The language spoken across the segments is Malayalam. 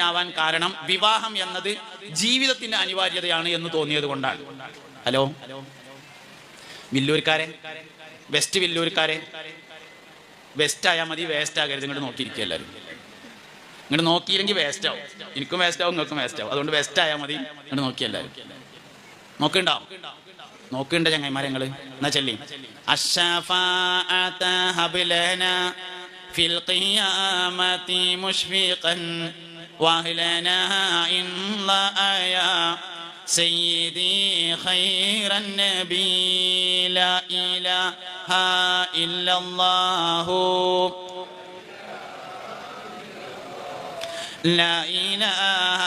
ആവാൻ കാരണം വിവാഹം എന്നത് ജീവിതത്തിന്റെ അനിവാര്യതയാണ് എന്ന് തോന്നിയത് കൊണ്ടാണ് ഹലോ വില്ലൂർക്കാരെ വെസ്റ്റ് വില്ലൂർക്കാരെ വെസ്റ്റ് ആയാൽ മതി വേസ്റ്റ് ആകരുത് ഇങ്ങോട്ട് നോക്കിയിരിക്കുക എല്ലാവരും ഇങ്ങോട്ട് നോക്കിയില്ലെങ്കിൽ വേസ്റ്റ് ആവും എനിക്കും വേസ്റ്റ് ആവും നിങ്ങൾക്കും വേസ്റ്റ് ആവും അതുകൊണ്ട് വെസ്റ്റ് ആയാൽ മതി ഇങ്ങോട്ട് നോക്കി എല്ലാവരും നോക്കണ്ടാവും നോക്കണ്ട ചങ്ങായിമാരെ ഞങ്ങള് എന്നാ ചൊല്ലി الشفاعة هب لنا في القيامة مشفقا واهلنا إن يا سيدي خير النبي. لا إله إلا الله. لا إله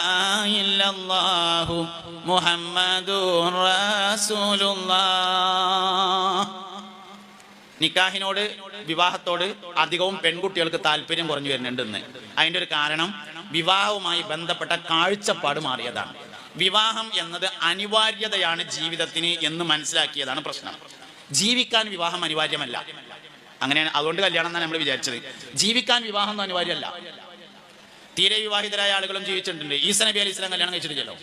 إلا الله. محمد رسول الله. നിക്കാഹിനോട് വിവാഹത്തോട് അധികവും പെൺകുട്ടികൾക്ക് താല്പര്യം കുറഞ്ഞു വരുന്നുണ്ട് അതിന്റെ ഒരു കാരണം വിവാഹവുമായി ബന്ധപ്പെട്ട കാഴ്ചപ്പാട് മാറിയതാണ്. വിവാഹം എന്നത് അനിവാര്യതയാണ് ജീവിതത്തിന് എന്ന് മനസ്സിലാക്കിയതാണ് പ്രശ്നം. ജീവിക്കാൻ വിവാഹം അനിവാര്യമല്ല. അങ്ങനെയാണ്. അതുകൊണ്ട് കല്യാണം എന്നാണ് നമ്മൾ വിചാരിച്ചത്. ജീവിക്കാൻ വിവാഹം ഒന്നും അനിവാര്യമല്ല. തീരെ വിവാഹിതരായ ആളുകളും ജീവിച്ചിട്ടുണ്ട്. ഈസ നബി അലി ഇസ്ലാം കല്യാണം കഴിച്ചിട്ടില്ലല്ലോ.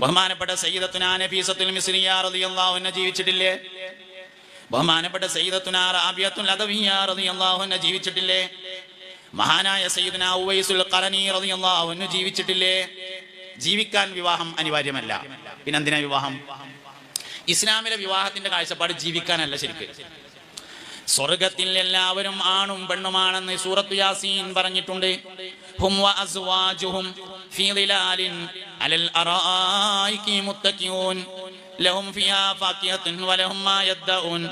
ബഹുമാനപ്പെട്ട സയ്യിദത്തുനാ നഫീസത്തുൽ മിസ്രിയ റളിയല്ലാഹു അൻഹ ജീവിച്ചിട്ടില്ലേ? ബഹുമാനപ്പെട്ട സയ്യിദത്തുനാറിയാഹുന ജീവിച്ചിട്ടില്ലേ? മഹാനായ സയ്യിദുന ഉവൈസുൽ ജീവിച്ചിട്ടില്ലേ? ജീവിക്കാൻ വിവാഹം അനിവാര്യമല്ല. പിന്നെന്തിനാ വിവാഹം? ഇസ്ലാമിലെ വിവാഹത്തിന്റെ കാഴ്ചപ്പാട് ജീവിക്കാനല്ല ശരിക്ക്. സ്വർഗത്തിൽ എല്ലാവരും ആണും പെണ്ണുമാണെന്ന് സൂറത്തു യാസീൻ പറഞ്ഞിട്ടുണ്ട്. ഹും വ അസ്വാജുഹും ഫീ അലൽ ലഹും ഫിയാ ഫാക്കിഹത്തുൻ വലഹും മാ യദ്ദഊൻ.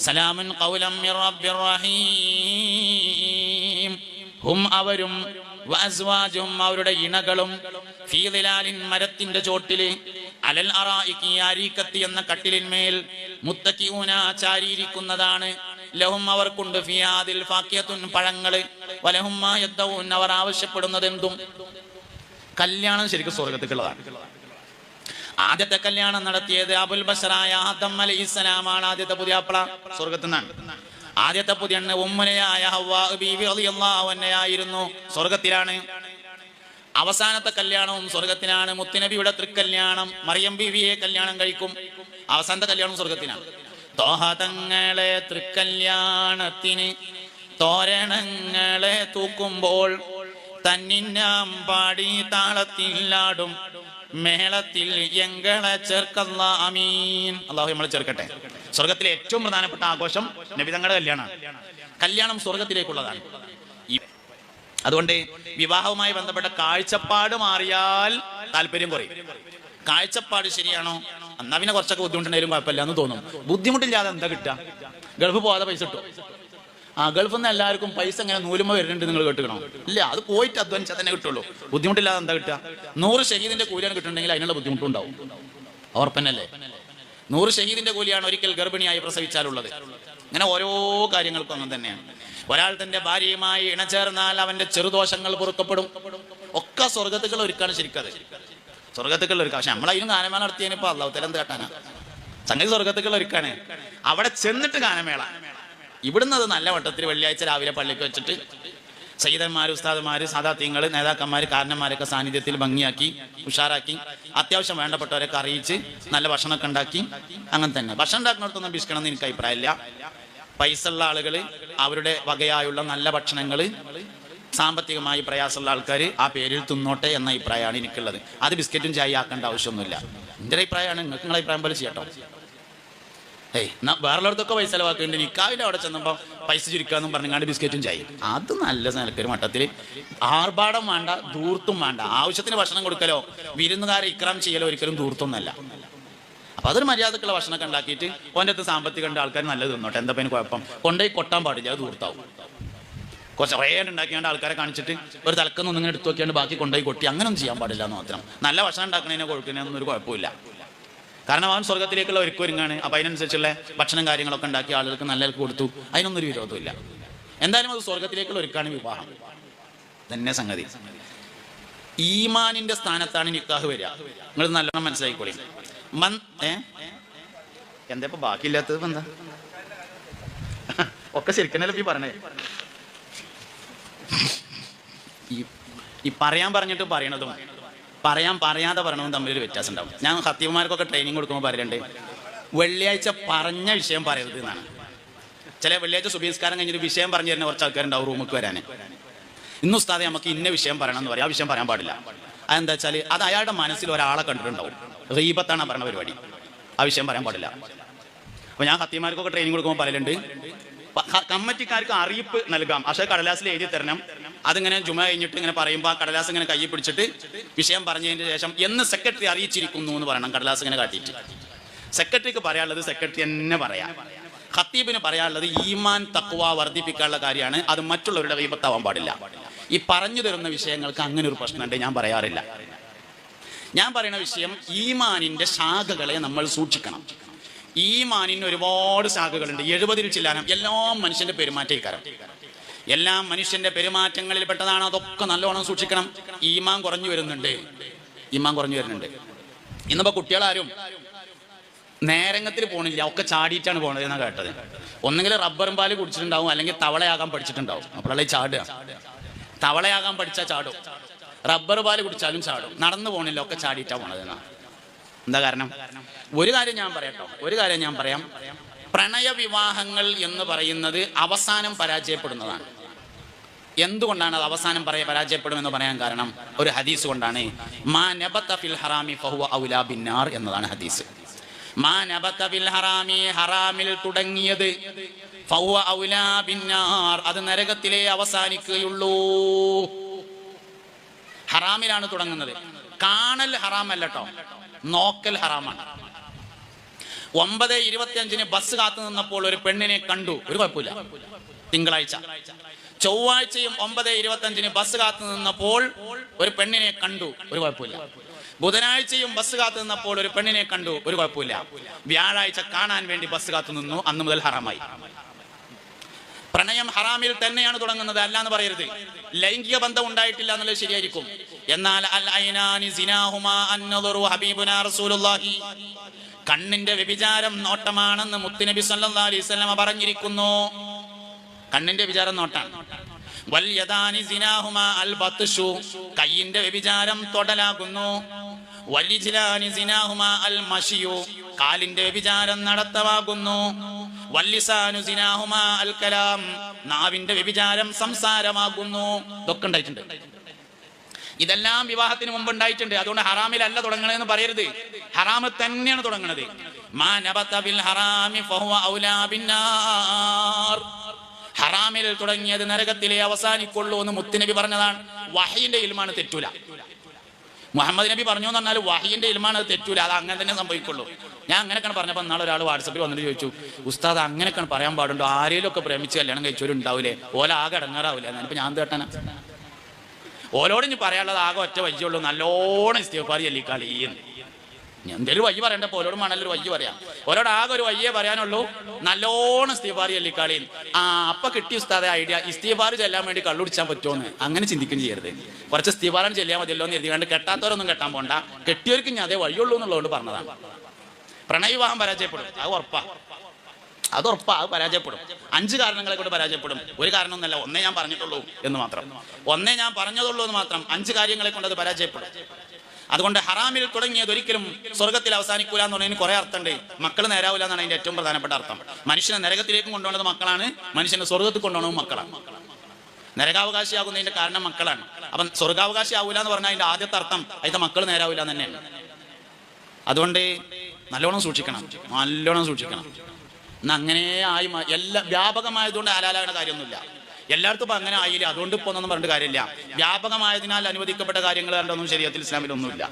സലാമുൻ ഖൗലം മിർ റബ്ബിർ റഹീം. ഹും അവരും വ അസ്വാജുഹും അവരുടെ ഇണകളും ഫീ ളിലാലിൻ മരത്തിന്റെ ചോട്ടിൽ അലൽ അറായികി അരീക്കത്തി എന്ന കട്ടിലിന്മേൽ മുത്തഖിയൂന ചാരിയിരിക്കുന്നതാണ്. ലഹും അവർക്കുണ്ട് ഫിയാദിൽ ഫാക്കിയത്തുൻ പഴങ്ങൾ. വലഹും അവർ ആവശ്യപ്പെടുന്നത് കല്യാണം ശരിക്കും സ്വർഗത്തേക്കുള്ളതാണ്. ആദ്യത്തെ കല്യാണം നടത്തിയത് അബുൽ ബഷറായ ആദം അലി ഇസ്ലാമാണ് ആദ്യത്തെ പുതിയാപ്പള സ്വർഗത്തിൽ നിന്നാണ് ആദ്യത്തെ പുതിയ ഉമ്മനയായ അൻഹയായിരുന്നു. സ്വർഗത്തിലാണ്. അവസാനത്തെ കല്യാണവും സ്വർഗത്തിനാണ്. മുത്തുനബിയുടെ തൃക്കല്യാണം മറിയം ബിവിയെ കല്യാണം കഴിക്കും. അവസാനത്തെ കല്യാണം സ്വർഗത്തിനാണ്. തോഹതങ്ങളെ തൃക്കല്യാണത്തിന് തോരണങ്ങളെ തൂക്കുമ്പോൾ തന്നിന്നാം പാടി താളത്തിലാടും. മേളത്തിൽ എങ്കളെ ചേർക്കല്ല അമീൻ. അള്ളാഹു നമ്മളെ ചേർക്കട്ടെ. സ്വർഗത്തിലെ ഏറ്റവും പ്രധാനപ്പെട്ട ആഘോഷം നബിതങ്ങളുടെ കല്യാണമാണ്. കല്യാണം സ്വർഗത്തിലേക്കുള്ളതാണ് അതുകൊണ്ട് വിവാഹവുമായി ബന്ധപ്പെട്ട കാഴ്ചപ്പാട് മാറിയാൽ താല്പര്യം കുറയും. കാഴ്ചപ്പാട് ശരിയാണോ? എന്നാ പിന്നെ കുറച്ചൊക്കെ ബുദ്ധിമുട്ടുണ്ടെങ്കിലും കുഴപ്പമില്ല എന്ന് തോന്നും. ബുദ്ധിമുട്ടില്ലാതെ എന്താ കിട്ടുക? ഗൾഫ് പോകാതെ പൈസ കിട്ടും ആ ഗൾഫിൽ നിന്ന് എല്ലാവർക്കും പൈസ ഇങ്ങനെ നൂലുമ വരുന്നുണ്ട് നിങ്ങൾ കേട്ടുക്കണോ? ഇല്ല അത് പോയിട്ട് അധ്വാനിച്ചാൽ തന്നെ കിട്ടുള്ളൂ. ബുദ്ധിമുട്ടില്ലാതെ എന്താ കിട്ടുക? നൂറ് ഷഹീദിന്റെ കൂലിയാണ് കിട്ടുന്നുണ്ടെങ്കിൽ അതിനുള്ള ബുദ്ധിമുട്ടുണ്ടാവും. ഓർപ്പനല്ലേ നൂറ് ഷഹീദിന്റെ കൂലിയാണ് ഒരിക്കൽ ഗർഭിണിയായി പ്രസവിച്ചാലുള്ളത്. ഇങ്ങനെ ഓരോ കാര്യങ്ങൾക്കും അങ്ങനെ തന്നെയാണ്. ഒരാൾ തന്റെ ഭാര്യയുമായി ഇണചേർന്നാൽ അവന്റെ ചെറുദോഷങ്ങൾ പൊറുക്കപ്പെടും. ഒക്കെ സ്വർഗത്തുകൾ ഒരുക്കാണ് ശരിക്കത് സ്വർഗത്തുക്കൾ ഒരുക്കാം. പക്ഷെ നമ്മളതിനും ഗാനമേള നടത്തിയതിനിപ്പോ എന്ത് കാട്ടാനാ? സംഗതി സ്വർഗത്തുക്കൾ ഒരുക്കാണ്. അവിടെ ചെന്നിട്ട് ഗാനമേള. ഇവിടുന്ന് അത് നല്ല വട്ടത്തിൽ വെള്ളിയാഴ്ച രാവിലെ പള്ളിക്ക് വെച്ചിട്ട് സയ്യിദന്മാർ ഉസ്താദന്മാർ സാധാത്യങ്ങൾ നേതാക്കന്മാർ കാരണന്മാരൊക്കെ സാന്നിധ്യത്തിൽ ഭംഗിയാക്കി ഉഷാറാക്കി അത്യാവശ്യം വേണ്ടപ്പെട്ടവരൊക്കെ അറിയിച്ച് നല്ല ഭക്ഷണമൊക്കെ ഉണ്ടാക്കി അങ്ങനെ തന്നെ. ഭക്ഷണം ഉണ്ടാക്കുന്നിടത്തൊന്നും ഭീഷണം എന്ന് എനിക്ക് അഭിപ്രായമില്ല. പൈസ ഉള്ള ആളുകൾ അവരുടെ വകയായുള്ള നല്ല ഭക്ഷണങ്ങൾ സാമ്പത്തികമായി പ്രയാസമുള്ള ആൾക്കാർ ആ പേരിൽ തിന്നോട്ടെ എന്ന അഭിപ്രായമാണ് എനിക്കുള്ളത്. അത് ബിസ്ക്കറ്റും ചായ ആക്കേണ്ട ആവശ്യമൊന്നുമില്ല. എന്റെ അഭിപ്രായമാണ് നിങ്ങൾക്ക് നിങ്ങളുടെ അഭിപ്രായം പോലെ ചെയ്യട്ടോ. ഏയ് എന്നാ വേറുള്ളവർക്കൊക്കെ പൈസ ചെലവാക്കുന്നുണ്ട്. നിക്കാവിന്റെ അവിടെ ചെന്നപ്പോൾ പൈസ ചുരുക്കാന്നും പറഞ്ഞാണ്ട് ബിസ്ക്കറ്റും ചായ. അത് നല്ല നിലക്കൊരു മട്ടത്തിൽ ആർഭാടം വേണ്ട ദൂർത്തും വേണ്ട. ആവശ്യത്തിന് ഭക്ഷണം കൊടുക്കലോ വിരുന്നുകാരെ ഇക്രാം ചെയ്യലോ ഒരിക്കലും ദൂർത്തൊന്നല്ല അപ്പൊ അതൊരു മര്യാദക്കുള്ള ഭക്ഷണമൊക്കെ ഉണ്ടാക്കിയിട്ട് ഓന്റെ അടുത്ത് സാമ്പത്തികം കണ്ട ആൾക്കാർ നല്ലത് തിന്നോട്ടെ. എന്താ പിന്നെ കുഴപ്പം? കൊണ്ടുപോയി കൊട്ടാൻ പാടില്ല അത് ദൂർത്താവും കുറച്ച് കുറേ ഉണ്ടാക്കിയാണ്ട് ആൾക്കാരെ കാണിച്ചിട്ട് ഒരു തലക്കൊന്നും ഇങ്ങനെ എടുത്തു നോക്കിയാണ്ട് ബാക്കി കൊണ്ടുപോയി കൊട്ടി. അങ്ങനെ ഒന്നും ചെയ്യാൻ പാടില്ല എന്ന് മാത്രം. നല്ല ഭക്ഷണം ഉണ്ടാക്കുന്നതിനെ കൊടുക്കുന്നതിനൊന്നും ഒരു കുഴപ്പമില്ല. കാരണം അവൻ സ്വർഗത്തിലേക്കുള്ള ഒരുക്കം ഒരുങ്ങാണ് അപ്പൊ അതിനനുസരിച്ചുള്ള ഭക്ഷണം കാര്യങ്ങളൊക്കെ ഉണ്ടാക്കി ആളുകൾക്ക് നല്ല കൊടുത്തു. അതിനൊന്നും ഒരു വിരോധമില്ല എന്തായാലും അത് സ്വർഗത്തിലേക്കുള്ള ഒരുക്കാണ് വിവാഹം. തന്നെ സംഗതി. ഈമാനിന്റെ സ്ഥാനത്താണ് നിക്കാഹ് വരിക. നിങ്ങൾ നല്ലോണം മനസ്സിലാക്കിക്കോളി. മൻ എന്താ ഇപ്പൊ ബാക്കിയില്ലാത്തത് എന്താ? ഒക്കെ ശരിക്കനല്ലേ പറഞ്ഞേ ഈ പറയാൻ പറഞ്ഞിട്ട് പറയണതും പറയാൻ പറയാതെ പറയണതും തമ്മിലൊരു വ്യത്യാസം ഉണ്ടാവും ഞാൻ ഹത്തീവന്മാർക്കൊക്കെ ട്രെയിനിങ് കൊടുക്കുമ്പോൾ പറയലുണ്ട് വെള്ളിയാഴ്ച പറഞ്ഞ വിഷയം പറയരുത് എന്നാണ്. ചില വെള്ളിയാഴ്ച സുബീസ്കാരം കഴിഞ്ഞൊരു വിഷയം പറഞ്ഞു തരുന്ന കുറച്ച് ആൾക്കാരുണ്ടാവും റൂമിക്ക് വരാൻ ഇന്ന് ഉസ്താദെ നമുക്ക് ഇന്ന വിഷയം പറയണം എന്ന് പറയാം ആ വിഷയം പറയാൻ പാടില്ല. അതെന്താ വെച്ചാൽ അത് അയാളുടെ മനസ്സിൽ ഒരാളെ കണ്ടിട്ടുണ്ടാവും. റീബത്താണ് പറഞ്ഞ പരിപാടി. ആ വിഷയം പറയാൻ പാടില്ല. അപ്പൊ ഞാൻ ഹത്തിമാർക്കൊക്കെ ട്രെയിനിങ് കൊടുക്കുമ്പോൾ പറയലുണ്ട് കമ്മിറ്റിക്കാർക്ക് അറിയിപ്പ് നൽകാം. പക്ഷേ കടലാസിൽ എഴുതി തരണം. അതിങ്ങനെ ജുമ കഴിഞ്ഞിട്ട് ഇങ്ങനെ പറയുമ്പോൾ ആ കടലാസ് ഇങ്ങനെ കൈ പിടിച്ചിട്ട് വിഷയം പറഞ്ഞതിന് ശേഷം എന്ന് സെക്രട്ടറി അറിയിച്ചിരിക്കുന്നു എന്ന് പറയണം. കടലാസ് ഇങ്ങനെ കാട്ടിയിട്ട്. സെക്രട്ടറിക്ക് പറയാനുള്ളത് സെക്രട്ടറി തന്നെ പറയാം. ഖത്തീബിന് പറയാനുള്ളത് ഈമാൻ തക്വ വർദ്ധിപ്പിക്കാനുള്ള കാര്യമാണ്. അത് മറ്റുള്ളവരുടെ വിപത്താവാൻ പാടില്ല. ഈ പറഞ്ഞു തരുന്ന വിഷയങ്ങൾക്ക് അങ്ങനെ ഒരു പ്രശ്നമുണ്ട് ഞാൻ പറയാറില്ല. ഞാൻ പറയുന്ന വിഷയം ഈമാനിന്റെ ശാഖകളെ നമ്മൾ സൂക്ഷിക്കണം. ഈമാനിന് ഒരുപാട് ശാഖകളുണ്ട്. എഴുപതിൽ ചില്ലാനം. എല്ലാ മനുഷ്യന്റെ പെരുമാറ്റക്കാരം. എല്ലാ മനുഷ്യന്റെ പെരുമാറ്റങ്ങളിൽ പെട്ടതാണ് അതൊക്കെ നല്ലോണം സൂക്ഷിക്കണം. ഈമാൻ കുറഞ്ഞു വരുന്നുണ്ട്. ഈമാൻ കുറഞ്ഞു വരുന്നുണ്ട്. ഇന്നിപ്പോ കുട്ടികളാരും നേരങ്ങത്തിൽ പോണില്ല. ഒക്കെ ചാടിയിട്ടാണ് പോണത് എന്നാ കേട്ടത്. ഒന്നെങ്കിൽ റബ്ബറും പാൽ കുടിച്ചിട്ടുണ്ടാവും അല്ലെങ്കിൽ തവളയാകാൻ പഠിച്ചിട്ടുണ്ടാവും. അപ്പോഴല്ലേ ചാടുക. തവളയാകാൻ പഠിച്ചാൽ ചാടും. റബ്ബർ പാൽ കുടിച്ചാലും ചാടും. നടന്നു പോണില്ല ഒക്കെ ചാടിയിട്ടാണ് പോണത് എന്നാ. എന്താ കാരണം? ഒരു കാര്യം ഞാൻ പറയട്ടോ ഒരു കാര്യം ഞാൻ പറയാം. പ്രണയവിവാഹങ്ങൾ എന്ന് പറയുന്നത് അവസാനം പരാജയപ്പെടുന്നതാണ്. എന്തുകൊണ്ടാണ് അത് അവസാനം പറയ പരാജയപ്പെടുമെന്ന് പറയാൻ കാരണം? ഒരു ഹദീസ് കൊണ്ടാണ്. മാ നബത്ത ഫിൽ ഹറാമി ഫഹുവ ഔലാ ബിന്നാർ എന്നതാണ് ഹദീസ്. മാ നബത്ത ഫിൽ ഹറാമി ഹറാമിൽ തുടങ്ങിയത് ഫഹുവ ഔലാ ബിന്നാർ. അത് നരകത്തിലേ അവസാനിക്കുകയുള്ളൂ. ഹറാമിലാണ് തുടങ്ങുന്നത്. കാണൽ ഹറാമല്ല നോക്കൽ ഹറാമാണ്. ഒമ്പത് ഇരുപത്തിയഞ്ചിന് ബസ് കാത്തു നിന്നപ്പോൾ ഒരു പെണ്ണിനെ കണ്ടു. ഒരു കുഴപ്പമില്ല. തിങ്കളാഴ്ച. ചൊവ്വാഴ്ചയും ഒമ്പത് ഇരുപത്തിയഞ്ചിന് ബസ് കാത്തു നിന്നപ്പോൾ ഒരു പെണ്ണിനെ കണ്ടു. ഒരു കുഴപ്പമില്ല. ബുധനാഴ്ചയും ബസ് കാത്തു നിന്നപ്പോൾ ഒരു പെണ്ണിനെ കണ്ടു. ഒരു കുഴപ്പമില്ല. വ്യാഴാഴ്ച കാണാൻ വേണ്ടി ബസ് കാത്തു നിന്നു. അന്ന് മുതൽ ഹറാമായി. പ്രണയം ഹറാമിൽ തന്നെയാണ് തുടങ്ങുന്നത്. അല്ല എന്ന് പറയരുത്. ലൈംഗിക ബന്ധം ഉണ്ടായിട്ടില്ല എന്നുള്ളത് ശരിയായിരിക്കും. എന്നാൽ അൽ ഐനാനി സിനാഹുമാ അന്നദുറു ഹബീബുനാ റസൂലുള്ളാഹി. കണ്ണിന്റെ വ്യഭിചാരം നോട്ടമാണെന്ന് മുത്തുനബി സല്ലല്ലാഹു അലൈഹി വസല്ലമ പറഞ്ഞിരിക്കുന്നു. കണ്ണിന്റെ വിചാരം നോട്ടാണ്. വൽ യദാനി സിനാഹുമാ അൽ ബത്ഷു കയ്യിന്റെ വ്യഭിചാരം തൊടലാകുന്നു. വലിജിലാനി സിനാഹുമാ അൽ മഷിയു കാലിന്റെ വ്യഭിചാരം നടത്തവാകുന്നു വല്ലിസാനു സിനാഹുമാ അൽ കലാം നാവിന്റെ വ്യഭിചാരം സംസാരമാകുന്നു. ഇതൊക്കെ ഉണ്ടായിട്ടുണ്ട്. ഇതെല്ലാം വിവാഹത്തിന് മുമ്പ് ഉണ്ടായിട്ടുണ്ട് അതുകൊണ്ട് ഹറാമിലല്ല തുടങ്ങണതെന്ന് പറയരുത്. ഹറാമ് തന്നെയാണ് തുടങ്ങണത്. ഹറാമിൽ തുടങ്ങിയത് നരകത്തിലെ അവസാനിക്കുള്ളൂ എന്ന് മുത്തുനബി പറഞ്ഞതാണ്. വഹയിന്റെ ഇൽമാണ് തെറ്റൂല. മുഹമ്മദ് നബി പറഞ്ഞു എന്ന് പറഞ്ഞാൽ വഹീന്റെ ഇൽമാണ് അത് തെറ്റൂല. അത് അങ്ങനെ തന്നെ സംഭവിക്കുള്ളൂ. ഞാൻ അങ്ങനെയൊക്കെയാണ് പറഞ്ഞപ്പോൾ നാളെ ഒരാൾ വാട്സപ്പിൽ വന്നിട്ട് ചോദിച്ചു ഉസ്താദ് അങ്ങനെയൊക്കെയാണ് പറയാൻ പാടുണ്ടോ? ആരെങ്കിലും ഒക്കെ പ്രേമിച്ച് കല്യാണം കഴിച്ചവരുണ്ടാവില്ലേ ഓല ആകെ അടങ്ങാറാവില്ല ഞാനിപ്പോൾ ഞാൻ കേട്ടാനാ? ഓലോട് ഇനി പറയാനുള്ളത് ആകെ ഒറ്റ വയ്യുള്ളൂ നല്ലോണം ഇസ്തീഫാർ ചെല്ലിക്കാളി എന്തെങ്കിലും വയ്യ പറയണ്ട വേണമല്ലോ ഒരു വയ്യ പറയാം. ഓരോട് ആകെ ഒരു വയ്യേ പറയാനുള്ളൂ. നല്ലോണം ഇസ്തീഫാർ ചെല്ലിക്കാളി ആ അപ്പൊ കിട്ടിയ ഉസ്താദെ ഐഡിയ ഇസ്തീഫാർ ചെല്ലാൻ വേണ്ടി കള്ളുടിച്ചാൻ പറ്റുമെന്ന് അങ്ങനെ ചിന്തിക്കും ചെയ്യരുത്. കുറച്ച് ഇസ്തിഫാറാണ് ചെല്ലാൻ മതിയല്ലോ എന്ന് എഴുതി കെട്ടാത്തവരൊന്നും കെട്ടാൻ പോണ്ട. കെട്ടിയവർക്ക് ഞാൻ അതേ വഴിയുള്ളൂ എന്നുള്ളതുകൊണ്ട് പറഞ്ഞതാണ്. പ്രണയവിവാഹം പരാജയപ്പെടും. അത് ഉറപ്പാ. അത് ഉറപ്പാ അത് പരാജയപ്പെടും. അഞ്ച് കാരണങ്ങളെ കൊണ്ട് പരാജയപ്പെടും. ഒരു കാരണമൊന്നല്ല ഒന്നേ ഞാൻ പറഞ്ഞിട്ടുള്ളൂ എന്ന് മാത്രം. ഒന്നേ ഞാൻ പറഞ്ഞതുള്ളൂ എന്ന് മാത്രം. അഞ്ച് കാര്യങ്ങളെ കൊണ്ട് അത് പരാജയപ്പെടും. അതുകൊണ്ട് ഹറാമിൽ തുടങ്ങിയത് ഒരിക്കലും സ്വർഗത്തിൽ അവസാനിക്കൂല എന്ന് പറഞ്ഞതിന് കുറെ അർത്ഥമുണ്ട്. മക്കൾ നേരാവില്ല എന്നാണ് അതിന്റെ ഏറ്റവും പ്രധാനപ്പെട്ട അർത്ഥം. മനുഷ്യനെ നരകത്തിലേക്കും കൊണ്ടുപോകുന്നത് മക്കളാണ്. മനുഷ്യനെ സ്വർഗത്തിൽ കൊണ്ടുപോകുന്നത് മക്കളാണ്. നരകാവകാശിയാകുന്നതിന്റെ കാരണം മക്കളാണ്. അപ്പം സ്വർഗാവകാശി ആവൂല എന്ന് പറഞ്ഞാൽ അതിന്റെ ആദ്യത്തെ അർത്ഥം അതിന്റെ മക്കൾ നേരാവില്ല തന്നെയാണ്. അതുകൊണ്ട് നല്ലോണം സൂക്ഷിക്കണം. നല്ലോണം സൂക്ഷിക്കണം. അങ്ങനെ ആയി എല്ലാ വ്യാപകമായതുകൊണ്ട് ഹലാലാകേണ്ട കാര്യമൊന്നുമില്ല. എല്ലായിടത്തും ഇപ്പം അങ്ങനെ ആയില്ല? അതുകൊണ്ട് ഇപ്പോൾ ഒന്നും പറഞ്ഞിട്ട് കാര്യമില്ല. വ്യാപകമായതിനാൽ അനുവദിക്കപ്പെട്ട കാര്യങ്ങൾ കണ്ടൊന്നും ശരീരത്തിൽ ഇസ്ലാമിലൊന്നുമില്ല.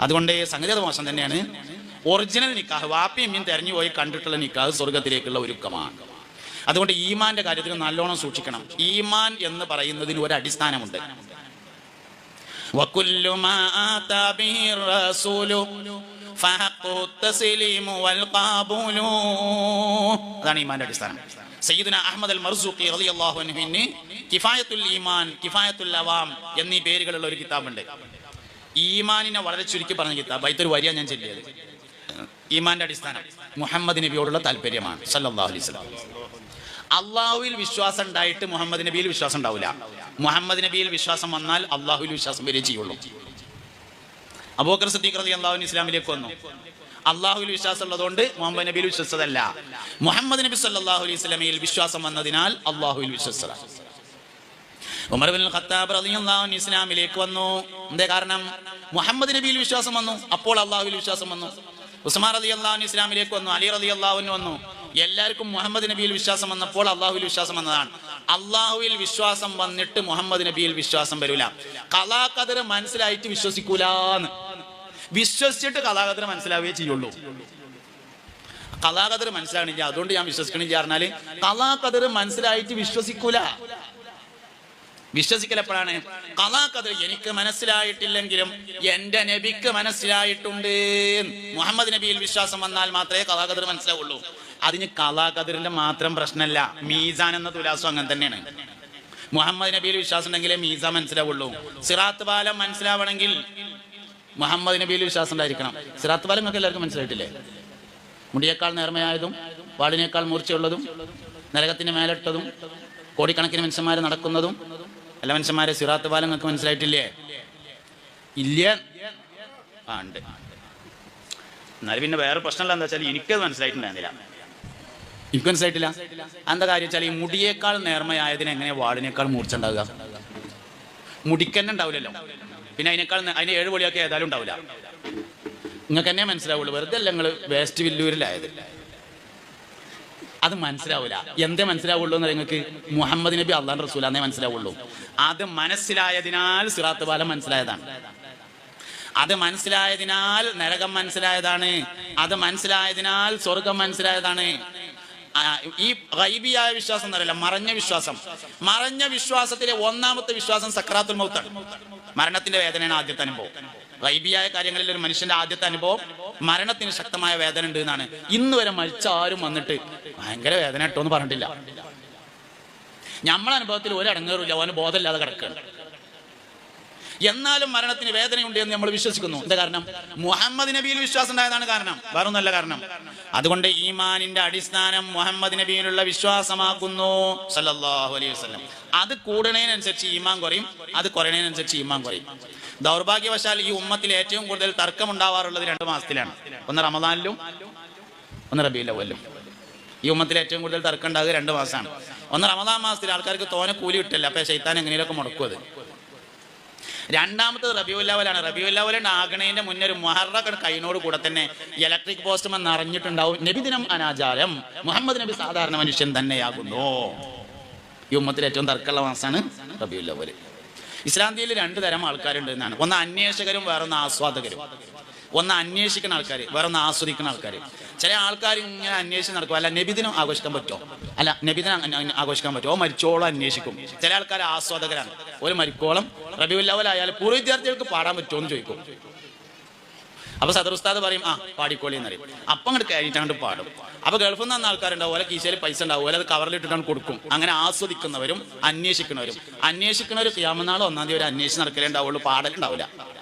അതുകൊണ്ട് സംഗതി അത് മോശം തന്നെയാണ്. ഒറിജിനൽ നിക്കാഹ് വാപ്പിയും മീൻ തെരഞ്ഞു പോയി കണ്ടിട്ടുള്ള നിക്കാഹ് സ്വർഗത്തിലേക്കുള്ള ഒരുക്കമാണ്. അതുകൊണ്ട് ഈമാന്റെ കാര്യത്തിൽ നല്ലോണം സൂക്ഷിക്കണം. ഈമാൻ എന്ന് പറയുന്നതിന് ഒരു അടിസ്ഥാനമുണ്ട്. വക്കുല്ലുമാ അതാണ് ഈമാന്റെ അടിസ്ഥാനം. സയ്യിദുന അഹമ്മദ് അൽ മർസൂഖി റളിയല്ലാഹു അൻഹുവിന് കിഫായത്തുൽ ഈമാൻ കിഫായത്തുൽ അവാം എന്നീ പേരുകളുള്ള ഒരു കിതാബുണ്ട്. ഈമാനിനെ വളരെ ചുരുക്കി പറഞ്ഞ കിതാബ്. അതൊരു വരിയാണ് ഞാൻ ചെല്ലിയത്. ഈമാന്റെ അടിസ്ഥാനം മുഹമ്മദ് നബിയോടുള്ള താല്പര്യമാണ് സല്ലല്ലാഹു അലൈഹി വസല്ലം. അള്ളാഹുവിൽ വിശ്വാസം ഉണ്ടായിട്ട് മുഹമ്മദ് നബിയിൽ വിശ്വാസം ഉണ്ടാവില്ല മുഹമ്മദ് നബിയിൽ വിശ്വാസം വന്നാൽ അള്ളാഹുവിൽ വിശ്വാസം വരികയും ചെയ്യുള്ളൂ. അബൂക്കർ സിദ്ദീഖ് റളി അൻഹു ഇസ്ലാമിലേക്ക് വന്നു. അള്ളാഹുവിൽ വിശ്വാസം ഉള്ളതുകൊണ്ട് മുഹമ്മദ് നബിയിൽ വിശ്വസതല്ല മുഹമ്മദ് നബി സല്ലല്ലാഹു അലൈഹി വസല്ലമയിൽ വിശ്വാസം വന്നതിനാൽ അള്ളാഹുവിൽ വിശ്വസത ഉമർ ബിൻ ഖത്താബ് റളിയല്ലാഹു ഇസ്ലാമിലേക്ക് വന്നു. എന്തേ കാരണം? മുഹമ്മദ് നബിയിൽ വിശ്വാസം വന്നു. അപ്പോൾ അള്ളാഹുവിൽ വിശ്വാസം വന്നു. ഉസ്മാൻ റളിയല്ലാഹു അൻഹു ഇസ്ലാമിലേക്ക് വന്നു. അലി റളിയല്ലാഹു അൻഹു വന്നു. എല്ലാവർക്കും മുഹമ്മദ് നബിയിൽ വിശ്വാസം വന്നപ്പോൾ അള്ളാഹുവിൽ വിശ്വാസം വന്നതാണ്. അള്ളാഹുവിൽ വിശ്വാസം വന്നിട്ട് മുഹമ്മദ് നബിയിൽ വിശ്വാസം വരില്ല കലാകതിർ മനസ്സിലായിട്ട് വിശ്വസിക്കൂലാന്ന്. വിശ്വസിച്ചിട്ട് കലാകതിർ മനസ്സിലാവുകയേ ചെയ്യുള്ളൂ. കലാകതിർ മനസ്സിലാകണില്ല അതുകൊണ്ട് ഞാൻ വിശ്വസിക്കണില്ല പറഞ്ഞാൽ കലാകതിർ മനസ്സിലായിട്ട് വിശ്വസിക്കൂല. വിശ്വസിക്കൽ എപ്പോഴാണ് കഥാകഥ എനിക്ക് മനസ്സിലായിട്ടില്ലെങ്കിലും എന്റെ നബിക്ക് മനസ്സിലായിട്ടുണ്ട് മുഹമ്മദ് നബിയിൽ വിശ്വാസം വന്നാൽ മാത്രമേ കഥാകഥർ മനസ്സിലാവുള്ളൂ. അതിന് കലാകതിരിൽ മാത്രം പ്രശ്നമല്ല മീസാൻ എന്ന തുലാസം അങ്ങനെ തന്നെയാണ്. മുഹമ്മദ് നബിയിൽ വിശ്വാസം ഉണ്ടെങ്കിലേ മീസ മനസ്സിലാവുള്ളൂ. സിറാത്ത് പാലം മനസ്സിലാവണമെങ്കിൽ മുഹമ്മദ് നബിയിൽ വിശ്വാസം ഉണ്ടായിരിക്കണം സിറാത്ത് പാലം ഒക്കെ എല്ലാവർക്കും മനസ്സിലായിട്ടില്ലേ? മുടിയേക്കാൾ നേർമയായതും വാളിനേക്കാൾ മൂർച്ചയുള്ളതും നരകത്തിന് മേലിട്ടതും കോടിക്കണക്കിന് മനുഷ്യന്മാർ നടക്കുന്നതും അല്ല മനുഷ്യന്മാരെ സിറാത്ത് പാലം നിങ്ങൾക്ക് മനസ്സിലായിട്ടില്ലേ? ഇല്ല. ആ ഉണ്ട്. എന്നാലും പിന്നെ വേറെ പ്രശ്നമല്ല എന്താ വെച്ചാൽ എനിക്കത് മനസ്സിലായിട്ടുണ്ടായിരുന്നില്ല. എനിക്ക് മനസ്സിലായിട്ടില്ല? എന്താ കാര്യം വെച്ചാൽ ഈ മുടിയേക്കാൾ നേർമയായതിന് എങ്ങനെ വാളിനേക്കാൾ മൂർച്ച ഉണ്ടാവുക മുടിക്കന്നെ ഉണ്ടാവില്ലല്ലോ. പിന്നെ അതിനേക്കാൾ അതിന് ഏഴ് പൊളിയൊക്കെ ഏതായാലും ഉണ്ടാവില്ല. നിങ്ങൾക്ക് തന്നെ മനസ്സിലാവുള്ളൂ. വെറുതെ അല്ല നിങ്ങൾ വേസ്റ്റ് വില്ലൂരിലായത്. അത് മനസ്സിലാവൂല. എന്തേ മനസ്സിലാവുള്ളൂ എന്ന് നിങ്ങൾക്ക് മുഹമ്മദ് നബി അള്ളാൻ റസൂലാന്നേ മനസ്സിലാവുള്ളൂ. അത് മനസ്സിലായതിനാൽ സിറാത്ത് പാലം മനസ്സിലായതാണ്. അത് മനസ്സിലായതിനാൽ നരകം മനസ്സിലായതാണ്. അത് മനസ്സിലായതിനാൽ സ്വർഗം മനസ്സിലായതാണ്. ഈ ഗൈബിയായ വിശ്വാസം എന്നറിയില്ല മറഞ്ഞ വിശ്വാസം. മറഞ്ഞ വിശ്വാസത്തിലെ ഒന്നാമത്തെ വിശ്വാസം സക്രാത്തുൽ മൗത്താണ്. മരണത്തിന്റെ വേദനയാണ് ആദ്യത്തെ അനുഭവം. ഗൈബിയായ കാര്യങ്ങളിൽ ഒരു മനുഷ്യന്റെ ആദ്യത്തെ അനുഭവം മരണത്തിന് ശക്തമായ വേദന ഉണ്ട് എന്നാണ്. ഇന്ന് വരെ മരിച്ച ആരും വന്നിട്ട് ഭയങ്കര വേദന ഇട്ടോ എന്ന് പറഞ്ഞിട്ടില്ല. നമ്മളെ അനുഭവത്തിൽ ഒരു അടങ്ങേറില്ല അവന് ബോധമില്ലാതെ കിടക്കുകയാണ് എന്നാലും മരണത്തിന് വേദനയുണ്ട് എന്ന് നമ്മൾ വിശ്വസിക്കുന്നു. എന്താ കാരണം? മുഹമ്മദ് നബിയിൽ വിശ്വാസം ഉണ്ടായതാണ് കാരണം. വേറൊന്നല്ല കാരണം. അതുകൊണ്ട് ഈമാനിന്റെ അടിസ്ഥാനം മുഹമ്മദ് നബിയിലുള്ള വിശ്വാസമാക്കുന്നു. സല്ലല്ലാഹു അലൈഹി വസല്ലം. അത് കൂടുന്നതിനനുസരിച്ച് ഈമാൻ കുറയും അത് കുറയുന്നതിനനുസരിച്ച് ഈമാൻ കുറയും. ദൗർഭാഗ്യവശാൽ ഈ ഉമ്മത്തിൽ ഏറ്റവും കൂടുതൽ തർക്കം ഉണ്ടാവാറുള്ളത് രണ്ട് മാസത്തിലാണ്. ഒന്ന് റമദാനിലും ഒന്ന് റബിയിലും ഈ ഉമ്മത്തിൽ ഏറ്റവും കൂടുതൽ തർക്കം ഉണ്ടാകുക രണ്ട് മാസമാണ്. ഒന്ന് റമദാൻ മാസത്തിൽ ആൾക്കാർക്ക് തോനെ കൂലി കിട്ടില്ല. അപ്പൊ ശൈത്താൻ എങ്ങനെയൊക്കെ മുടക്കും അത്? രണ്ടാമത്തത് റബിയുല്ലാവലാണ് റബിയുല്ലാവലുണ്ട് ആകണേന്റെ മുന്നേ ഒരു മൊഹറൊക്കെ കൈനോട് കൂടെ തന്നെ ഇലക്ട്രിക് പോസ്റ്റ് നിറഞ്ഞിട്ടുണ്ടാവും. നബിദിനം അനാചാരം. മുഹമ്മദ് നബി സാധാരണ മനുഷ്യൻ തന്നെയാകുന്നു. ഈ ഉമ്മത്തിൽ ഏറ്റവും തർക്കമുള്ള മാസമാണ് റബിയുല്ലാവൽ ഇസ്ലാന്തിയിൽ രണ്ട് തരം ആൾക്കാരുണ്ട് എന്നാണ്. ഒന്ന് അന്വേഷകരും വേറൊന്ന് ആസ്വാദകരും. ഒന്ന് അന്വേഷിക്കുന്ന ആൾക്കാർ വേറൊന്ന് ആസ്വദിക്കുന്ന ആൾക്കാർ ചില ആൾക്കാർ ഇങ്ങനെ അന്വേഷിച്ച് നടക്കും. അല്ല നബിദിനം ആഘോഷിക്കാൻ പറ്റുമോ? അല്ല നബിദിനം ആഘോഷിക്കാൻ പറ്റുമോ? മരിച്ചോളം അന്വേഷിക്കും. ചില ആൾക്കാർ ആസ്വാദകരാണ്. ഒരു മരിക്കോളം റബിയുല്ലവലായാൽ പൂർവ വിദ്യാർത്ഥികൾക്ക് പാടാൻ പറ്റുമോ എന്ന് ചോദിക്കും. അപ്പൊ സദർ ഉസ്താദ് പറയും ആ പാടിക്കോളി എന്നറിയും. അപ്പം അങ്ങോട്ട് കഴിഞ്ഞിട്ട് പാടും. അപ്പൊ ഗൾഫിൽ നിന്ന് വന്ന ആൾക്കാരുണ്ടാവും. ഓലെ കീശയിൽ പൈസ ഉണ്ടാവും. ഓലെ അത് കവറിലിട്ടിട്ടാണ് കൊടുക്കും. അങ്ങനെ ആസ്വദിക്കുന്നവരും അന്വേഷിക്കുന്നവരും. അന്വേഷിക്കുന്നവർ ക്യാമനാൾ ഒന്നാം തീയതി ഒരു അന്വേഷിച്ച് നടക്കലേ ഉണ്ടാവുള്ളൂ. പാടലുണ്ടാവില്ല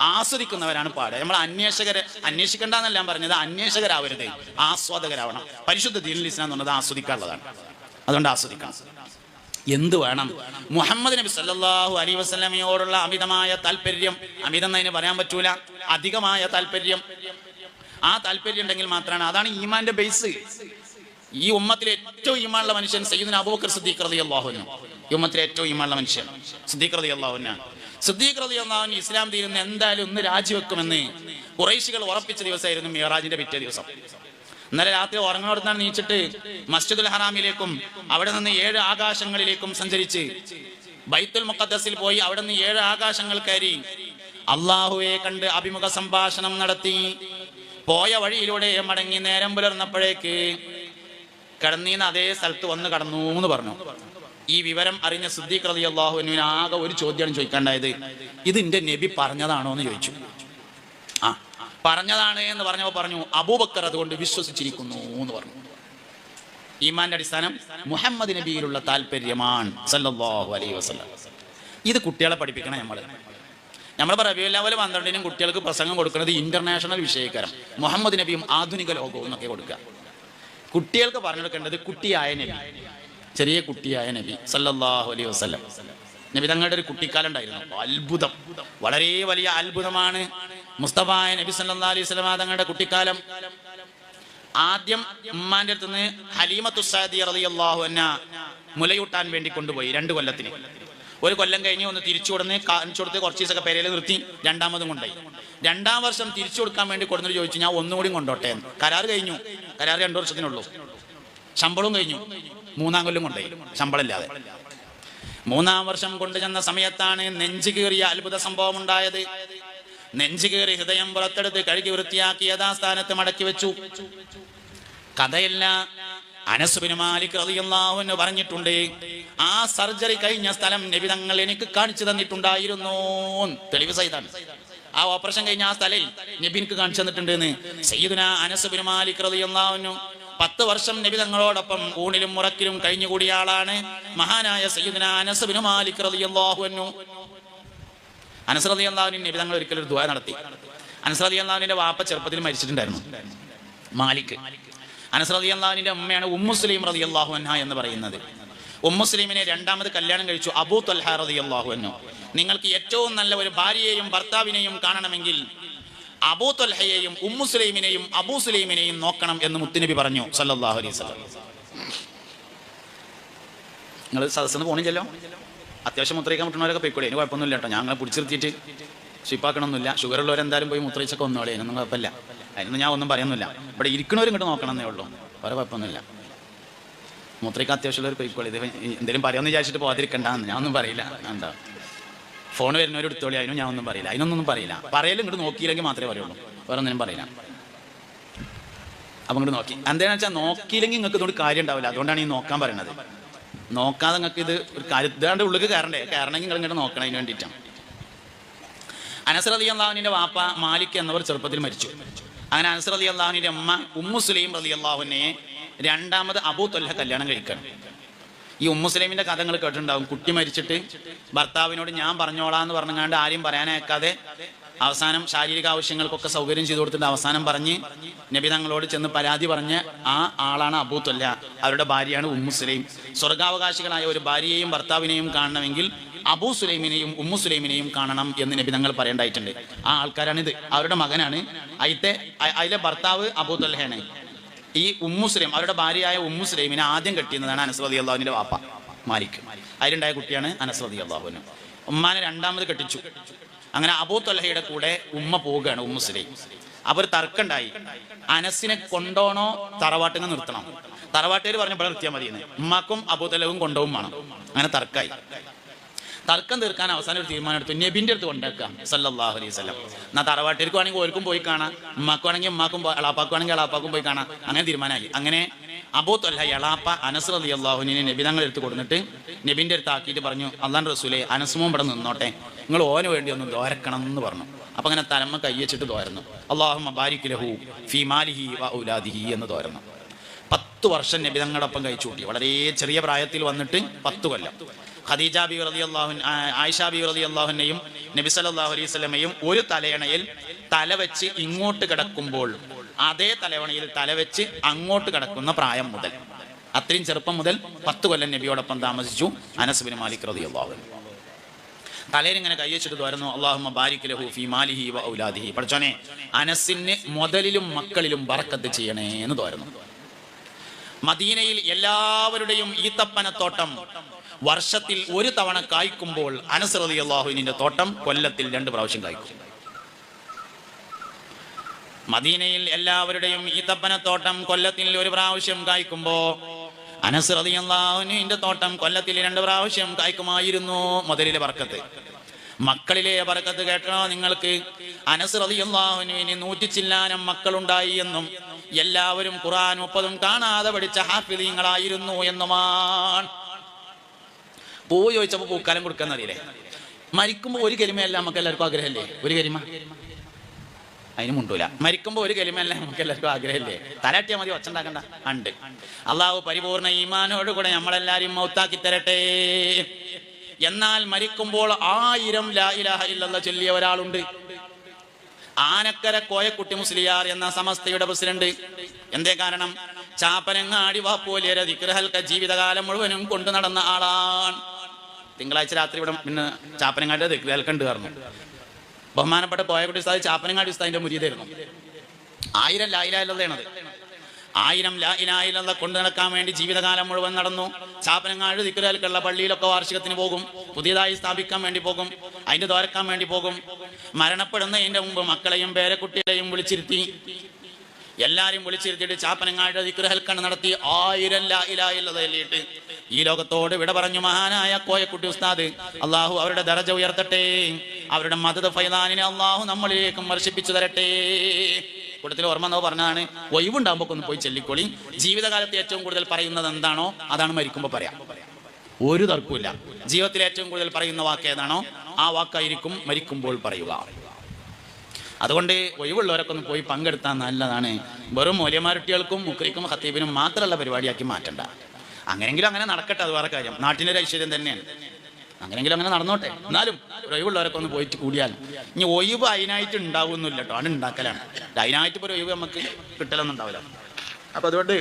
ആസ്വദിക്കുന്നവരാണ് പാടുക. നമ്മൾ അന്വേഷകരെ അന്വേഷിക്കേണ്ടെന്നല്ല ഞാൻ പറഞ്ഞത് അന്വേഷകരാവരുത്. ആസ്വാദകരാവണം. പരിശുദ്ധ ദീനുൽ ഇസ്ലാം എന്ന് പറഞ്ഞത് ആസ്വദിക്കാനുള്ളതാണ്. അതുകൊണ്ട് ആസ്വദിക്കണം. എന്ത് വേണം? മുഹമ്മദ് നബി സല്ലല്ലാഹു അലൈഹി വസല്ലമയോടുള്ള അമിതമായ താല്പര്യം അമിതം എന്നതിന് പറയാൻ പറ്റൂല. അധികമായ താല്പര്യം. ആ താല്പര്യം ഉണ്ടെങ്കിൽ മാത്രമാണ്. അതാണ് ഈമാന്റെ ബേസ് ഈ ഉമ്മത്തിലെ ഏറ്റവും ഈമാനുള്ള മനുഷ്യൻ സയ്യിദിന് അബൂബക്കർ സിദ്ദീഖ് റളിയല്ലാഹു അൻഹു. ഈ ഉമ്മത്തിലെ ഏറ്റവും ഈമാനുള്ള മനുഷ്യൻ സിദ്ദീഖ് റളിയല്ലാഹു അൻഹു സിദ്ദീഖ് അൻഹു ഇസ്ലാം തീരുന്ന എന്തായാലും ഒന്ന് രാജിവെക്കുമെന്ന് കുറേശികൾ ഉറപ്പിച്ച ദിവസമായിരുന്നു മിയറാജിന്റെ പിറ്റേ ദിവസം. ഇന്നലെ രാത്രി ഉറങ്ങുന്നിടത്താണ് നീച്ചിട്ട് മസ്ജിദുൽ ഹറാമിലേക്കും അവിടെ നിന്ന് ഏഴ് ആകാശങ്ങളിലേക്കും സഞ്ചരിച്ച് ബൈത്തുൽ മുഖദ്ദസിൽ പോയി അവിടെ നിന്ന് ഏഴ് ആകാശങ്ങൾ കയറി അള്ളാഹുവെ കണ്ട് അഭിമുഖ സംഭാഷണം നടത്തി. പോയ വഴിയിലൂടെ മടങ്ങി നേരം പുലർന്നപ്പോഴേക്ക് കിടന്നീന്ന് അതേ സ്ഥലത്ത് വന്ന് കടന്നു എന്ന് പറഞ്ഞു. ഈ വിവരം അറിഞ്ഞ സിദ്ദീഖ് റതി അള്ളാഹുവിന് ആകെ ഒരു ചോദ്യമാണ് ചോദിക്കാണ്ടായത് ഇത് എന്റെ നബി പറഞ്ഞതാണോ എന്ന് ചോദിച്ചു. ആ പറഞ്ഞതാണ് എന്ന് പറഞ്ഞപ്പോ പറഞ്ഞു അബൂബക്കർ അതുകൊണ്ട് വിശ്വസിച്ചിരിക്കുന്നു എന്ന് പറഞ്ഞു. ഈമാന്റെ അടിസ്ഥാനം മുഹമ്മദ് നബിയിലുള്ള താല്പര്യമാണ് ഇത് കുട്ടികളെ പഠിപ്പിക്കണം നമ്മൾ നമ്മൾ റബിയുൽ ലെവൽ പന്ത്രണ്ടിനും കുട്ടികൾക്ക് പ്രസംഗം കൊടുക്കുന്നത് ഇന്റർനാഷണൽ വിഷയക്കാരം മുഹമ്മദ് നബിയും ആധുനിക ലോകവും എന്നൊക്കെ കൊടുക്കുക. കുട്ടികൾക്ക് പറഞ്ഞു കൊടുക്കേണ്ടത് കുട്ടിയായ നബി. ചെറിയ കുട്ടിയായ നബി സല്ലല്ലാഹു അലൈഹി വസല്ലം. നബി തങ്ങളുടെ ഒരു കുട്ടിക്കാലം ഉണ്ടായിരുന്നു. അത്ഭുതം. വളരെ വലിയ അത്ഭുതമാണ് മുസ്തഫായ നബി സല്ലല്ലാഹു അലൈഹി വസല്ലം തങ്ങളുടെ കുട്ടിക്കാലം. ആദ്യം ഉമ്മാന്റെ അടുത്ത് നിന്ന് ഹലീമത്തു സാദി റളിയല്ലാഹു അൻഹ മുലയൂട്ടാൻ വേണ്ടി കൊണ്ടുപോയി രണ്ട് കൊല്ലത്തിന്. ഒരു കൊല്ലം കഴിഞ്ഞ് ഒന്ന് തിരിച്ചു കൊടുന്ന് കാണിച്ചു കൊടുത്ത് കുറച്ച് ദിവസമൊക്കെ പെരയിൽ നിർത്തി രണ്ടാമതും കൊണ്ടുപോയി. രണ്ടാം വർഷം തിരിച്ചു കൊടുക്കാൻ വേണ്ടി കൊടുന്നിട്ട് ചോദിച്ചു ഞാൻ ഒന്നുകൂടി കൊണ്ടോട്ടെ എന്ന്. കരാർ കഴിഞ്ഞു. കരാർ രണ്ടു വർഷത്തിനുള്ളൂ. ശമ്പളവും കഴിഞ്ഞു. മൂന്നാം കൊല്ലം കൊണ്ടുപോയി. ശമ്പളമില്ലാതെ. മൂന്നാം വർഷം കൊണ്ടുചെന്ന സമയത്താണ് നെഞ്ചു കീറിയ അത്ഭുത സംഭവം ഉണ്ടായത് നെഞ്ചു കീറി ഹൃദയം പുറത്തെടുത്ത് കഴുകി വൃത്തിയാക്കി യഥാസ്ഥാനത്ത് മടക്കി വെച്ചു. കഥയല്ല അനസുബിന് മാലിക് പറഞ്ഞിട്ടുണ്ട് ആ സർജറി കഴിഞ്ഞ സ്ഥലം നിബിതങ്ങൾ എനിക്ക് കാണിച്ചു തന്നിട്ടുണ്ടായിരുന്നു. തെളിവ് സഹിതാണ് ആ ഓപ്പറേഷൻ കഴിഞ്ഞ ആ സ്ഥലം നബിൻക്ക് കാണിച്ചു തന്നിട്ടുണ്ട് സയ്യിദുന അനസുബിന് മാലിക് പത്ത് വർഷം നബി തങ്ങളോടൊപ്പം ഊണിലും മുറക്കിലും കഴിഞ്ഞുകൂടിയ ആളാണ് മഹാനായ സയ്യിദിനു അനസുബിന് മാലിക് റളിയല്ലാഹു അൻഹു. അനസ് നബി ഒരിക്കലും ഒരു ദുആ നടത്തി. അനസ് റളിയല്ലാഹുവിന്റെ വാപ്പ ചെറുപ്പത്തിൽ മരിച്ചിട്ടുണ്ടായിരുന്നു. മാലിക്. അനസ് റളിയല്ലാഹുവിന്റെ അമ്മയാണ് ഉമ്മുസ്ലീം റളിയല്ലാഹു അൻഹ എന്ന് പറയുന്നത്. ഉമ്മുസ്ലീമിനെ രണ്ടാമത് കല്യാണം കഴിച്ചു അബൂ തൽഹ റളിയല്ലാഹു അൻഹു. നിങ്ങൾക്ക് ഏറ്റവും നല്ല ഒരു ഭാര്യയെയും ഭർത്താവിനെയും കാണണമെങ്കിൽ അബൂ തൊൽഹയെയും ഉമ്മുസ്ലൈമിനെയും അബൂ സുലൈമിനെയും നോക്കണം എന്ന് മുത്തുനബി പറഞ്ഞു സല്ലല്ലാഹു അലൈഹി വസല്ലം. നിങ്ങൾ സദസ്സിന് പോണില്ലല്ലോ? അത്യാവശ്യം മുത്രയിക്കാൻ പറ്റുന്നവരൊക്കെ പോയിക്കോളി. അതിന് കുഴപ്പമൊന്നുമില്ല കേട്ടോ. ഞങ്ങളെ പിടിച്ചിരുത്തിയിട്ട് ഷിപ്പാക്കണമെന്നില്ല ഷുഗർ ഉള്ളവരെന്തായാലും പോയി മുത്രയിച്ചൊക്കെ ഒന്നോളെ അതിനൊന്നും കുഴപ്പമില്ല. അതിനൊന്നും ഞാൻ ഒന്നും പറയുന്നില്ല. ഇവിടെ ഇരിക്കണവരും ഇങ്ങോട്ട് നോക്കണമെന്നേ ഉള്ളൂ. വേറെ കുഴപ്പമൊന്നുമില്ല. മൂത്രയ്ക്ക് അത്യാവശ്യമുള്ളവർ പോയിക്കോളി. ഇത് എന്തെങ്കിലും പറയാമെന്ന് വിചാരിച്ചിട്ട് പോകാതിരിക്കണ്ടെന്ന് ഞാനൊന്നും പറയില്ല. എന്താ? ഫോൺ വരുന്നവരും എടുത്തോളി അതിനും ഞാൻ ഒന്നും പറയില്ല. അതിനൊന്നും പറയില്ല. പറയലും ഇങ്ങോട്ട് നോക്കിയില്ലെങ്കിൽ മാത്രമേ പറയുള്ളൂ. വേറെ ഒന്നിനും പറയില്ല. അപ്പം ഇങ്ങോട്ട് നോക്കി. എന്താണെന്ന് വെച്ചാൽ നോക്കിയില്ലെങ്കിൽ നിങ്ങൾക്ക് ഇതുകൊണ്ട് കാര്യം ഉണ്ടാവില്ല. അതുകൊണ്ടാണ് ഈ നോക്കാൻ പറയുന്നത് നോക്കാതെ നിങ്ങൾക്ക് ഇത് ഒരു കാര്യം ഇതാണ്ട് ഉള്ളിൽ കയറണ്ടേ? കയറണമെങ്കിൽ നിങ്ങൾ ഇങ്ങോട്ട് നോക്കണം അതിന് വേണ്ടിയിട്ടാണ് അനസ്രതി അള്ളാഹുവിന്റെ വാപ്പ മാലിക് എന്നവർ ചെറുപ്പത്തിൽ മരിച്ചു. അങ്ങനെ അനസ്രതി അള്ളാഹുവിന്റെ അമ്മ ഉമ്മു സുലൈം റലി അള്ളാഹുവിനെ രണ്ടാമത് അബൂ തൊല്ല കല്യാണം കഴിക്കണം. ഈ ഉമ്മുസ്ലീമിന്റെ കഥകൾ കേട്ടിട്ടുണ്ടാവും. കുട്ടി മരിച്ചിട്ട് ഭർത്താവിനോട് ഞാൻ പറഞ്ഞോളാം എന്ന് ആരെയും പറയാനേക്കാതെ അവസാനം ശാരീരിക ആവശ്യങ്ങൾക്കൊക്കെ സൗകര്യം ചെയ്തു കൊടുത്തിട്ട് അവസാനം പറഞ്ഞ് നബി തങ്ങളോട് ചെന്ന് പരാതി പറഞ്ഞ് ആ ആളാണ് അബൂത്തല്ല തൊല്ല. അവരുടെ ഭാര്യയാണ് ഉമ്മുസ്ലൈം സ്വർഗാവകാശികളായ ഒരു ഭാര്യയെയും ഭർത്താവിനെയും കാണണമെങ്കിൽ അബൂ സുലൈമിനെയും ഉമ്മു സുലൈമിനെയും കാണണം എന്ന് നബി തങ്ങൾ പറയേണ്ടായിട്ടുണ്ട് ആ ആൾക്കാരാണിത്. അവരുടെ മകനാണ്. അയിത്തെ അതിലെ ഭർത്താവ് അബൂ ഈ ഉമ്മുസ്ലിം അവരുടെ ഭാര്യയായ ഉമ്മുസ്ലിമിനെ ആദ്യം കെട്ടിയിരുന്നതാണ് അനസ്രതി അള്ളാഹുവിന്റെ വാപ്പ മാലിക്. അതിലുണ്ടായ കുട്ടിയാണ് അനസ്രതി അള്ളാഹുവിന് ഉമ്മാനെ രണ്ടാമത് കെട്ടിച്ചു. അങ്ങനെ അബൂ തൊലഹയുടെ കൂടെ ഉമ്മ പോവുകയാണ് ഉമ്മുസ്ലിം അവർ തർക്കണ്ടായി. അനസിനെ കൊണ്ടോണോ തറവാട്ടിനെ നിർത്തണം. തറവാട്ടുകാർ പറഞ്ഞപ്പോൾ നിർത്തിയാൽ മതിയെന്ന്. ഉമ്മാക്കും അബൂ തൊല്ലവും കൊണ്ടവും വേണം. അങ്ങനെ തർക്കായി. തർക്കം തീർക്കാൻ അവസാനം ഒരു തീരുമാനം എടുത്തു. നബിന്റെ അടുത്ത് കൊണ്ടേക്കാം സല്ലാഹു അലൈഹി സ്വലം എന്നാ തറവാട്ടിലേക്ക് വേണമെങ്കിൽ ഓർക്കും പോയി കാണാം. ഉമ്മാക്കുവാണെങ്കിൽ ഉമ്മാക്കും അളാപ്പാക്കുവാണെങ്കിൽ എളാപ്പാക്കും പോയി കാണാം. അങ്ങനെ തീരുമാനമായി. അങ്ങനെ അബോ തൊല്ല എളാപ്പ അനസ് അലി അള്ളാഹുവിനെ നബി തങ്ങൾ എടുത്ത് കൊടുത്തിട്ട് നബിന്റെ അടുത്ത് ആക്കിയിട്ട് പറഞ്ഞു അള്ളാൻ റസൂലെ അനസുമോൻ ഇവിടെ നിന്നോട്ടെ. നിങ്ങൾ ഓന് വേണ്ടി ഒന്ന് ദോരക്കണം എന്ന് പറഞ്ഞു. അപ്പൊ അങ്ങനെ തലമ്മ കൈ വെച്ചിട്ട് തോരുന്നു അള്ളാഹു ബാരിക് ലഹു ഫിമാലിഹി വ ഔലാദിഹി എന്ന് തോരുന്നു പത്ത് വർഷം നബി തങ്ങളോടൊപ്പം കഴിച്ചു കൂട്ടി വളരെ ചെറിയ പ്രായത്തിൽ വന്നിട്ട് പത്ത് കൊല്ലം. ഖദീജ ബി റതി അള്ളാഹുൻ ആയിഷ ബി റതി അള്ളാഹുനെയും നബി സല്ലല്ലാഹു അലൈഹി സ്വലമയും ഒരു തലയണയിൽ തല വെച്ച് ഇങ്ങോട്ട് കിടക്കുമ്പോൾ അതേ തലവണയിൽ തല വെച്ച് അങ്ങോട്ട് കിടക്കുന്ന പ്രായം മുതൽ. അത്രയും ചെറുപ്പം മുതൽ പത്ത് കൊല്ലം നബിയോടൊപ്പം താമസിച്ചു അനസ് ബിൻ മാലിക് റതി അള്ളാഹു തലയിൽ ഇങ്ങനെ കൈവച്ചിട്ട് തോരുന്നു അല്ലാഹുമ്മ ബാരിക് ലഹു ഫി മാലിഹി വ ഔലാദിഹി. പഠിച്ചോനെ അനസിന് മുതലിലും മക്കളിലും ബറക്കത്ത് ചെയ്യണേ എന്ന് തോരുന്നു മദീനയിൽ എല്ലാവരുടെയും ഈത്തപ്പനത്തോട്ടം വർഷത്തിൽ ഒരു തവണ കായ്ക്കുമ്പോൾ അനസ് അള്ളാഹുവിനിന്റെ തോട്ടം കൊല്ലത്തിൽ രണ്ട് പ്രാവശ്യം കായ്ക്കും. മദീനയിൽ എല്ലാവരുടെയും ഈത്തപ്പനത്തോട്ടം കൊല്ലത്തിൽ ഒരു പ്രാവശ്യം കായ്ക്കുമ്പോ അനസ് റതി അള്ളാഹുവിന്റെ തോട്ടം കൊല്ലത്തിൽ രണ്ട് പ്രാവശ്യം കായ്ക്കുമായിരുന്നു മുതലിലെ വർക്കത്ത് മക്കളിലെ പറക്കത്ത് കേട്ടോ നിങ്ങൾക്ക്. അനസ് റതി അള്ളാഹുവിന് നൂറ്റി ചില്ലാനം മക്കളുണ്ടായി എന്നും എല്ലാവരും ഖുറാൻ മുപ്പതും കാണാതെ പഠിച്ച ഹാഫിദീങ്ങളായിരുന്നു എന്നുമാണ് പൂവ് ചോദിച്ചപ്പോ പൂക്കാലം കൊടുക്കാൻ അറിയില്ലേ? മരിക്കുമ്പോ ഒരു കലിമയല്ല നമുക്ക് എല്ലാവർക്കും ആഗ്രഹമല്ലേ? ഒരു കലിമ? അതിന് മുണ്ടൂല. മരിക്കുമ്പോ ഒരു കലിമയല്ല നമുക്ക് എല്ലാവർക്കും ആഗ്രഹമല്ലേ? തലാട്ടിയാൽ മതി ഒച്ചണ്ടാക്കണ്ട. ഉണ്ട്. അള്ളാഹു പരിപൂർണ ഈമാനോട് കൂടെ നമ്മളെല്ലാരും മൗത്താക്കി തരട്ടെ. എന്നാൽ മരിക്കുമ്പോൾ ആയിരം ലാ ഇലാഹ ചൊല്ലിയ ഒരാളുണ്ട്. ആനക്കര കോയക്കുട്ടി മുസ്ലിയാർ എന്ന സമസ്തയുടെ പ്രസിഡന്റ്. എന്തേ കാരണം? ചാപ്പനങ്ങാടി വാപ്പോലിയര ദിക്രഹൽക്ക ജീവിതകാലം മുഴുവനും കൊണ്ടു നടന്ന ആളാണ്. തിങ്കളാഴ്ച രാത്രി ഇവിടെ പിന്നെ ചാപ്പനങ്ങാട്ട് ദിക്രഹൽക്കണ്ട് കാരണം ബഹുമാനപ്പെട്ട കോയക്കുട്ടി ഉസ്താദ് ചാപ്പനങ്ങാട്ട് ഉസ്താദിന്റെ മുരീതായിരുന്നു ആയിരം ലായിലായുള്ളതാണത് ആയിരം ലായിലായിലുള്ള കൊണ്ടു നടക്കാൻ വേണ്ടി ജീവിതകാലം മുഴുവൻ നടന്നു. ചാപ്പനങ്ങാട് ദിക്കുരാൽക്കുള്ള പള്ളിയിലൊക്കെ വാർഷികത്തിന് പോകും. പുതിയതായി സ്ഥാപിക്കാൻ വേണ്ടി പോകും. അതിന്റെ തോരക്കാൻ വേണ്ടി പോകും. മരണപ്പെടുന്നതിന്റെ മുമ്പ് മക്കളെയും പേരക്കുട്ടികളെയും വിളിച്ചിരുത്തി. എല്ലാരും വിളിച്ചിരുത്തിയിട്ട് ചാപ്പനങ്ങാട് ദിക്കുരഹൽക്കണ് നടത്തി ആയിരം ലായിലായുള്ളത് എല്ലിയിട്ട് ഈ ലോകത്തോട് വിട പറഞ്ഞു മഹാനായ കോയക്കുട്ടി ഉസ്താദ്. അള്ളാഹു അവരുടെ ദരജ ഉയർത്തട്ടെ. അവരുടെ മതത് ഫൈദാനിനെ അള്ളാഹു നമ്മളിലേക്കും വർഷിപ്പിച്ചു തരട്ടെ. കൂട്ടത്തിൽ ഓർമ്മ എന്നോ പറഞ്ഞതാണ് ഒഴിവുണ്ടാകുമ്പോൾ ഒന്ന് പോയി ചെല്ലിക്കോളി. ജീവിതകാലത്ത് ഏറ്റവും കൂടുതൽ പറയുന്നത് എന്താണോ അതാണ് മരിക്കുമ്പോൾ പറയാം. ഒരു തർക്കമില്ല ജീവിതത്തിൽ ഏറ്റവും കൂടുതൽ പറയുന്ന വാക്ക് ഏതാണോ ആ വാക്കായിരിക്കും മരിക്കുമ്പോൾ പറയുക. അതുകൊണ്ട് ഒഴിവുള്ളവരൊക്കെ ഒന്ന് പോയി പങ്കെടുത്താൽ നല്ലതാണ്. വെറും മൂല്യമാരുട്ടികൾക്കും മുക്രിക്കും ഹത്തീബിനും മാത്രമുള്ള പരിപാടിയാക്കി മാറ്റണ്ട. അങ്ങനെങ്കിലും അങ്ങനെ നടക്കട്ടെ അത് വേറെ കാര്യം. നാട്ടിന്റെ ഒരു ഐശ്വര്യം തന്നെയാണ്. അങ്ങനെങ്കിലും അങ്ങനെ നടന്നോട്ടെ. എന്നാലും ഒഴിവുള്ളവരൊക്കെ ഒന്ന് പോയിട്ട് കൂടിയാൽ ഇനി ഒഴിവ് അതിനായിട്ട് ഉണ്ടാവുന്നില്ല കേട്ടോ. അത് ഉണ്ടാക്കലാണ്. അതിനായിട്ട് ഇപ്പോൾ ഒഴിവ് നമുക്ക് കിട്ടലൊന്നും ഉണ്ടാവില്ല. അപ്പൊ അതുകൊണ്ട്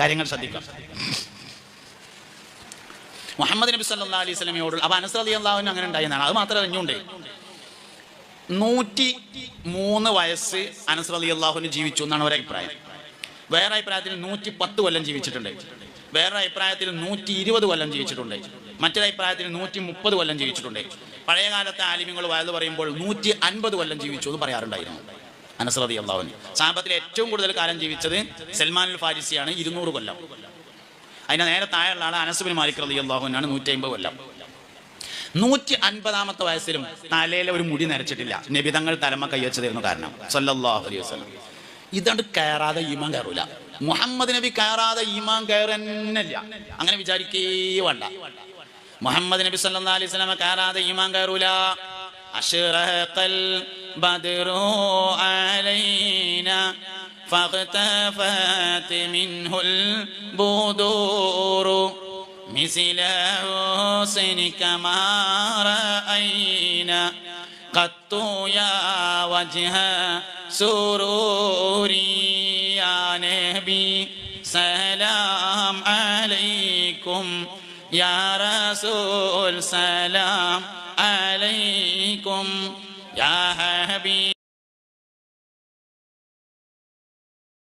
കാര്യങ്ങൾ ശ്രദ്ധിക്കാം മുഹമ്മദ് നബി സല്ലാ അലൈഹി സ്വലമിയോട് അപ്പൊ അനസ് അലി അള്ളാഹുവിന് അങ്ങനെ ഉണ്ടായിരുന്നാണ് അത് മാത്രമേ അറിഞ്ഞുണ്ടേ നൂറ്റി മൂന്ന് വയസ്സ് അനസ് അലി അള്ളാഹുവിന് ജീവിച്ചു എന്നാണ് ഒരു അഭിപ്രായം. വേറെ അഭിപ്രായത്തിൽ നൂറ്റി പത്ത് കൊല്ലം ജീവിച്ചിട്ടുണ്ട്. വേറെ അഭിപ്രായത്തിൽ നൂറ്റി ഇരുപത് കൊല്ലം ജീവിച്ചിട്ടുണ്ട്. മറ്റൊരു അഭിപ്രായത്തിൽ നൂറ്റി മുപ്പത് കൊല്ലം ജീവിച്ചിട്ടുണ്ട്. പഴയ കാലത്തെ ആലിമ്യങ്ങൾ വയത് പറയുമ്പോൾ നൂറ്റി അൻപത് കൊല്ലം ജീവിച്ചു എന്ന് പറയാറുണ്ടായിരുന്നു അനസ്രതി അള്ളാഹുവിന് സാമ്പത്തിൽ ഏറ്റവും കൂടുതൽ കാലം ജീവിച്ചത് സൽമാൻ അൽ ഫാരിസിയാണ് ഇരുന്നൂറ് കൊല്ലം. അതിന് നേരെ താഴെയുള്ള ആൾ അനസുബിൻ മാലിക് റതി അള്ളാഹുവിനാണ് നൂറ്റി അമ്പത് കൊല്ലം. നൂറ്റി അൻപതാമത്തെ വയസ്സിലും തലയിലെ ഒരു മുടി നരച്ചിട്ടില്ല നബിതങ്ങൾ തലമ കൈവച്ചതായിരുന്നു കാരണം സല്ലല്ലാഹു അലൈഹി വസല്ലം ഇതാണ്ട് കയറാതെ ഈമാൻ കയറൂല മുഹമ്മദ് നബി കയറാതെ ഈമാൻ കയറന്നില്ല അങ്ങനെ വിചാരിക്കേ വേണ്ട മുഹമ്മദ് നബി സല്ലല്ലാഹു അലൈഹി വസല്ലം കയറാതെ ഈമാൻ കയറൂല അഷ്റഖൽ ബദ്റു അലൈന فاختفت منه البدور مثل حسنك ما رأينا قط يا وجه سروري يا نبي سلام عليكم يا رسول سلام عليكم يا حبيب